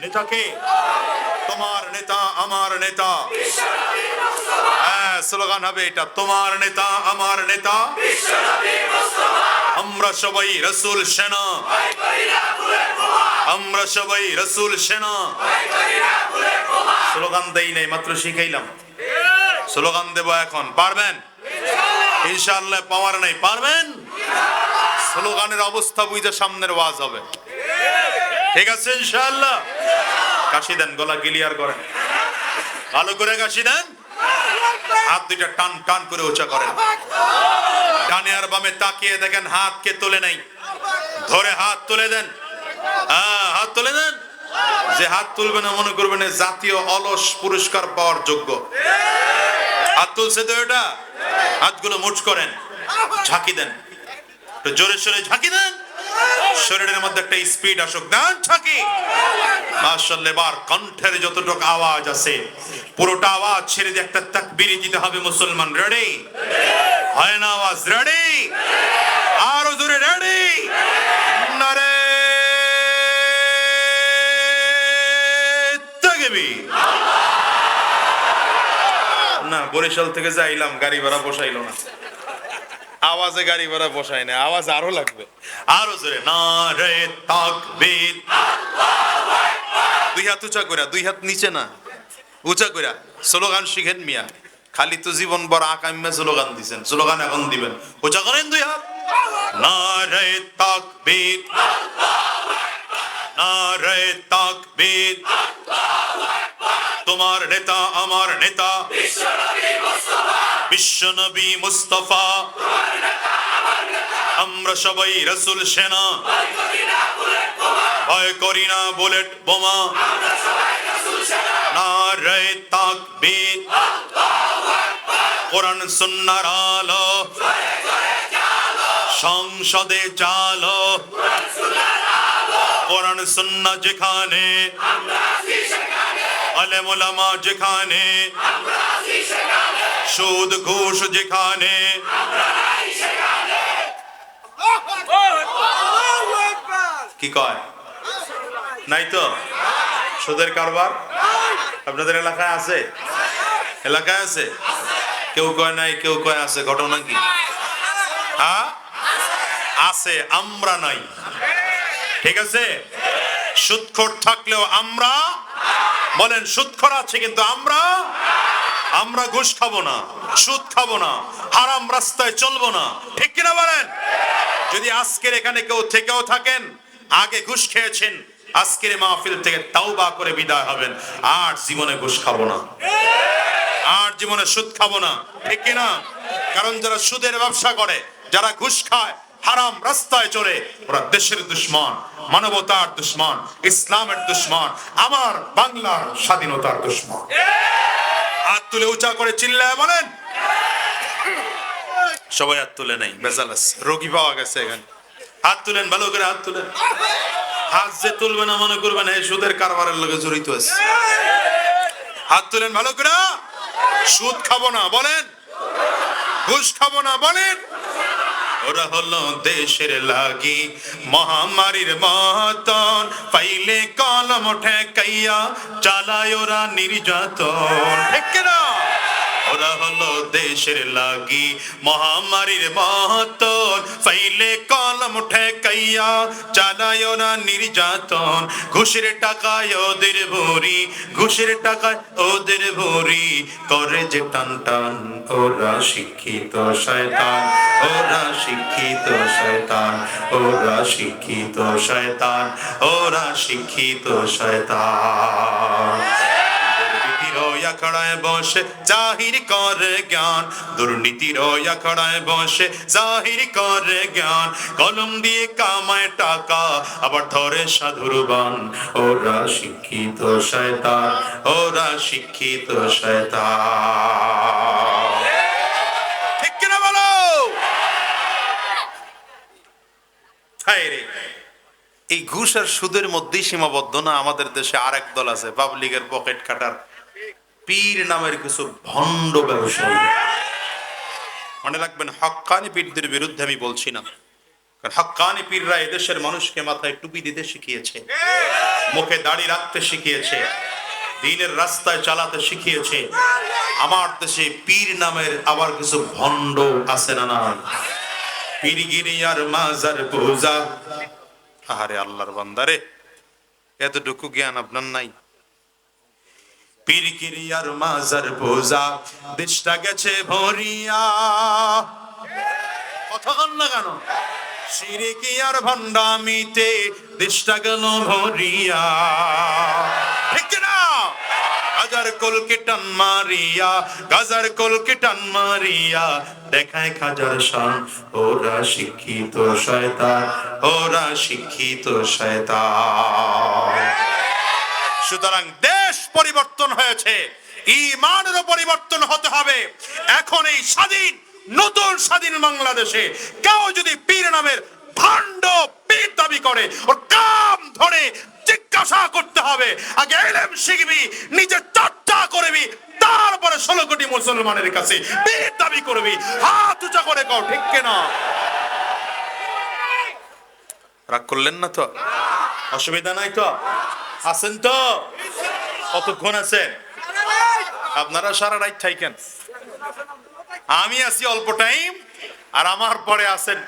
নেতাকে, তোমার নেতা আমার নেতা। হ্যাঁ স্লোগান হবে এটা, তোমার নেতা আমার নেতা। আমরা সবাই রসুল সেনা। আমরা সবাই রসুল সেনা। স্লোগান দেই নাই, মাত্র শিখাইলাম। স্লোগান দেব এখন, পারবেন? ইনশাআল্লাহ, পাওয়ার নাই, পারবেন? স্লোগানের অবস্থা বুঝে সামনের ওয়াজ হবে। ঠিক আছে, ইনশাআল্লাহ। কাশি দেন, গলা ক্লিয়ার করেন। ভালো করে কাশি দেন। হাত দুইটা টান টান করে উঁচা করেন। ডানে আর বামে তাকিয়ে দেখেন হাত কে তোলে নাই। ধরে হাত তুলে দেন। হ্যাঁ হাত তুলে দেন। যে হাত তুলবে না, মনে করবেন জাতীয় অলস পুরস্কার পাওয়ার যোগ্য। হাত তুলছে তো এটা? হাতগুলো মুঠ করেন। ঝাঁকি দেন। জোরে সোরে ঝাঁকি দেন। শরীরের মধ্যে একটা স্পিড আসুক, দেন ঝাঁকি মাশাআল্লাহ, এবার কণ্ঠের যতটুকু আওয়াজ আছে, পুরোটা আওয়াজ ছেড়ে দিয়ে একটা তাকবীর দিতে হবে মুসলমান। রেডি হয় না আওয়াজ? রেডি আরও জোরে রেডি নারে তাকবীর। না, বরিশাল থেকে যাইলাম, গাড়ি ভাড়া বসাইলো না। আওয়াজে গাড়ি ভাড়া বসাই না, আওয়াজ আরও লাগবে। আরও জোরে না রে তাকবীর। দুই হাত উঁচা কইরা, দুই হাত নিচে না, উঁচা কইরা, স্লোগান শিখেন মিয়া। খালি তো জীবন বড় আকাম্যা স্লোগান দিছেন, স্লোগান এখন দিবেন। উঁচা করেন দুই হাত। না রে তাকবীর। না রে তাকবীর। তোমার নেতা, আমার নেতা। বিশ্বনবী মুস্তফা। আমরা সবাই রসুল সেনা। ভয় করি না বুলেট বোমা। সংসদে চালো। কোরআন সুন্না যেখানে। আলেমুলামা যেখানে, সুদ ঘুষ যেখানে। কি কয়? নাই তো? সুদের কারবার? আপনাদের এলাকায় আছে? এলাকায় আছে? কেউ কয় নাই, কেউ কয় আছে? ঘটনা কি? হ্যাঁ? আছে, আমরা নাই। ঠিক আছে? সুদখোর থাকলেও আমরা বলেন, সুদ সুদখোর আছে কিন্তু আমরা আমরা ঘুষ খাব না, সুদ খাব না, হারাম রাস্তায় চলবো না। ঠিক কিনা বলেন? যদি আজকের এখানে কেউ থেকেও থাকেন, আগে ঘুষ খেয়েছেন, আজকের মাহফিল থেকে তাওবা করে বিদায় হবেন। আর জীবনে ঘুষ খাব না। আর জীবনে সুদ খাব না। ঠিক কিনা? কারণ যারা সুদের ব্যবসা করে, যারা ঘুষ খায় হারাম রাস্তায় চলে ওরা দেশের দুশ্মন, মানবতার দুশ্মন, ইসলামের দুশ্মন, আমার বাংলার স্বাধীনতার দুশ্মন। হাত তুলে উঁচা করে চিল্লায় বলেন। সবাই হাত তুলে নেই বেজালাস রোগী পাওয়া গেছে এখানে। হাত তুলেন, ভালো করে হাত তুলেন। হাত যে তুলবে না মনে করবেন, এই সুদের কারবারের লগে জড়িত আছে। হাত তুলেন, ভালো করে। সুদ খাব না, বলেন। ঘুষ খাব না, বলেন। ওরা হলো দেশের লাগি। মহামারীর মতন পাইলে কলম ঠেকাইয়া চালায় ওরা নির্যাতন। হলো দেশের লাগি মহামারীর মতন ফাইলে কলম ঠেকাইয়া চালায় ওরা নির্যাতন। ঘুষের টাকায় ওদের ভরি, ঘুষের টাকায় ওদের ভরি। করে যে টান টান, ওরা শিক্ষিত শয়তান, ওরা শিক্ষিত শয়তান, ওরা শিক্ষিত শয়তান, ওরা শিক্ষিত শয়তান। দুর্নীতির আখড়ায় বসে, জাহির করে জ্ঞান। দুর্নীতির আখড়ায় বসে, জাহির জ্ঞান। কলম দিয়ে কামায় টাকা, আবার ধরে ওরা শিক্ষিত ওরা শিক্ষিত এই ঘুষ আর সুদের মধ্যেই সীমাবদ্ধ না? আমাদের দেশে আরেক দল আছে, পাবলিকের পকেট কাটার। পীর নামের কিছু ভণ্ড ব্যবসায়ী। মনে রাখবেন, হক্কানি পীরদের বিরুদ্ধে আমি বলছি না। কারণ হক্কানি পীররা এদেশের মানুষকে মাথায় টুপি দিতে শিখিয়েছে, মুখে দাড়ি রাখতে শিখিয়েছে, দিনের রাস্তায় চালাতে শিখিয়েছে। আমার দেশে পীর নামের আবার কিছু ভণ্ড আছে না না পীরগিরি আর মাজার পূজা। আহারে আল্লাহর বান্দারে, এতটুকু জ্ঞান আপনার নাই। পীরগিরি আর মাজার পূজা, দেশটা গেছে ভরিয়া। কথা কন না কেন? সিরিকি আর ভণ্ডামিতে দেশটা গেল ভরিয়া। ঠিক না? গাজার মারিয়া গাজার মারিয়া। দেখায় খাজার শান, ওরা শিক্ষিত ওরা শিক্ষিত সুতরাং দেশ পরিবর্তন হয়েছে। ইমানেরও পরিবর্তন হতে হবে। এখন এই স্বাধীন, নতুন স্বাধীন বাংলাদেশে কেউ যদি পীর নামের ভাণ্ড পীর দাবি করে, ওর কাম ধরে জিজ্ঞাসা করতে হবে, আগে এলেম শিখবি, নিজে চর্চা করবি, তারপরে ষোলো কোটি মুসলমানের কাছে পীর দাবি করবি। হাত উঁচা করে কও, ঠিক কেনা রাগ করলেন না তো? অসুবিধা নাই তো? আছেন তো? কতক্ষণ আছেন আপনারা সারা রাইট থাইকেন আমি আছি অল্প টাইম আর আমার পরে আছেন